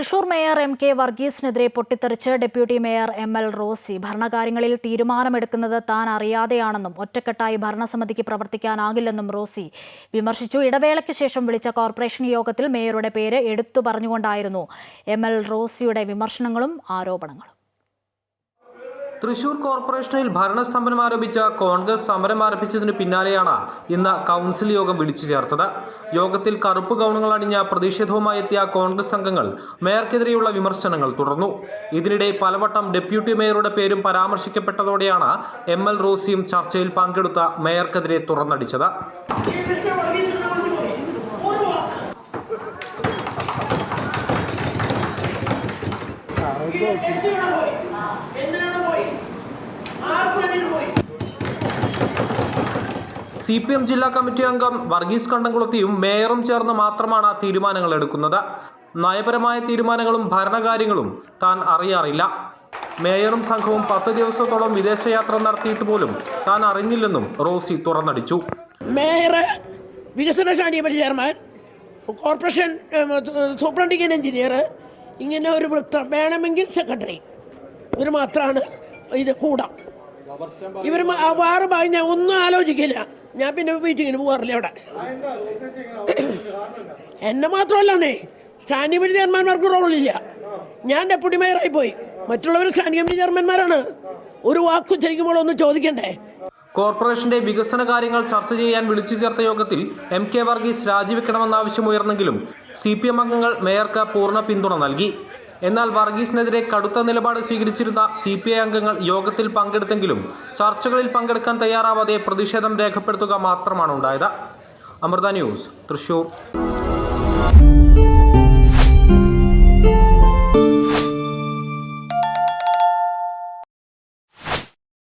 Thrissur mayor M K വർഗീസിനെതിരെ പൊട്ടിത്തെറിച്ച് deputy mayor M L Rosy. ഭരണകാര്യങ്ങളിൽ തീരുമാനമെടുക്കുന്നത് താൻ അറിയാതെയാണെന്നും ഒറ്റക്കെട്ടായി ഭരണസമിതിക്ക് പ്രവർത്തിക്കാനാകില്ലെന്നും റോസി വിമർശിച്ചു. ഇടവേളയ്ക്ക് ശേഷം വിളിച്ച കോർപ്പറേഷൻ യോഗത്തിൽ മേയറുടെ പേര് എടുത്തു പറഞ്ഞുകൊണ്ടായിരുന്നു എം എൽ റോസിയുടെ വിമർശനങ്ങളും ആരോപണങ്ങളും. തൃശൂർ കോർപ്പറേഷനിൽ ഭരണസ്തംഭനം ആരോപിച്ച കോൺഗ്രസ് സമരം ആരംഭിച്ചതിന് പിന്നാലെയാണ് ഇന്ന് കൗൺസിൽ യോഗം വിളിച്ചു ചേർത്തത്. യോഗത്തിൽ കറുപ്പ് ഗൗണങ്ങൾ അണിഞ്ഞ പ്രതിഷേധവുമായി എത്തിയ കോൺഗ്രസ് അംഗങ്ങൾ മേയർക്കെതിരെയുള്ള വിമർശനങ്ങൾ തുടർന്നു. ഇതിനിടെ പലവട്ടം ഡെപ്യൂട്ടി മേയറുടെ പേരും പരാമർശിക്കപ്പെട്ടതോടെയാണ് എം എൽ റോസിയും ചർച്ചയിൽ പങ്കെടുത്ത മേയർക്കെതിരെ തുറന്നടിച്ചത്. സി പി എം ജില്ലാ കമ്മിറ്റി അംഗം വർഗീസ് കണ്ടംകുളത്തിയും മേയറും ചേർന്ന് മാത്രമാണ് തീരുമാനങ്ങൾ എടുക്കുന്നത്. നയപരമായ തീരുമാനങ്ങളും ഭരണകാര്യങ്ങളും താൻ അറിയാറില്ല. മേയറും സംഘവും പത്ത് ദിവസത്തോളം വിദേശയാത്ര നടത്തിയിട്ട് പോലും താൻ അറിഞ്ഞില്ലെന്നും റോസി തുറന്നടിച്ചു. മേയർ വികസന ക്ഷേമ ചെയർമാൻ കോർപ്പറേഷൻ ഉം, സൂപ്രണ്ടിംഗ് എഞ്ചിനീയർ ഇങ്ങനെ ഒരു വൃത്തം വേണമെങ്കിൽ സെക്രട്ടറി. ഇവർ മാത്രമാണ് ഇത് കൂടാം. ഇവർ വേറെ ഭാഗം ഞാൻ ഒന്നും ആലോചിക്കില്ല. ഞാൻ പിന്നെ മീറ്റിങ്ങിന് പോകാറില്ല അവിടെ എന്നെ മാത്രമല്ലേ സ്റ്റാൻഡിംഗ് കമ്മിറ്റി ചെയർമാൻമാർക്ക് റോളില്ല. ഞാൻ ഡെപ്യൂട്ടി മേയറായി പോയി. മറ്റുള്ളവർ സ്റ്റാൻഡിംഗ് കമ്മിറ്റി ചെയർമാൻമാരാണ് ഒരു വാക്ക് ഉച്ചരിക്കുമ്പോൾ ഒന്ന് ചോദിക്കണ്ടേ? കോർപ്പറേഷന്റെ വികസന കാര്യങ്ങൾ ചർച്ച ചെയ്യാൻ വിളിച്ചു ചേർത്ത യോഗത്തിൽ എം കെ വർഗീസ് രാജിവെക്കണമെന്ന ആവശ്യമുയർന്നെങ്കിലും സി പി എം അംഗങ്ങൾ മേയർക്ക് പൂർണ പിന്തുണ നൽകി. എന്നാൽ വർഗീസിനെതിരെ കടുത്ത നിലപാട് സ്വീകരിച്ചിരുന്ന സി പി ഐ അംഗങ്ങൾ യോഗത്തിൽ പങ്കെടുത്തെങ്കിലും ചർച്ചകളിൽ പങ്കെടുക്കാൻ തയ്യാറാവാതെ പ്രതിഷേധം രേഖപ്പെടുത്തുക മാത്രമാണ് ഉണ്ടായത്. അമൃത ന്യൂസ് തൃശൂർ.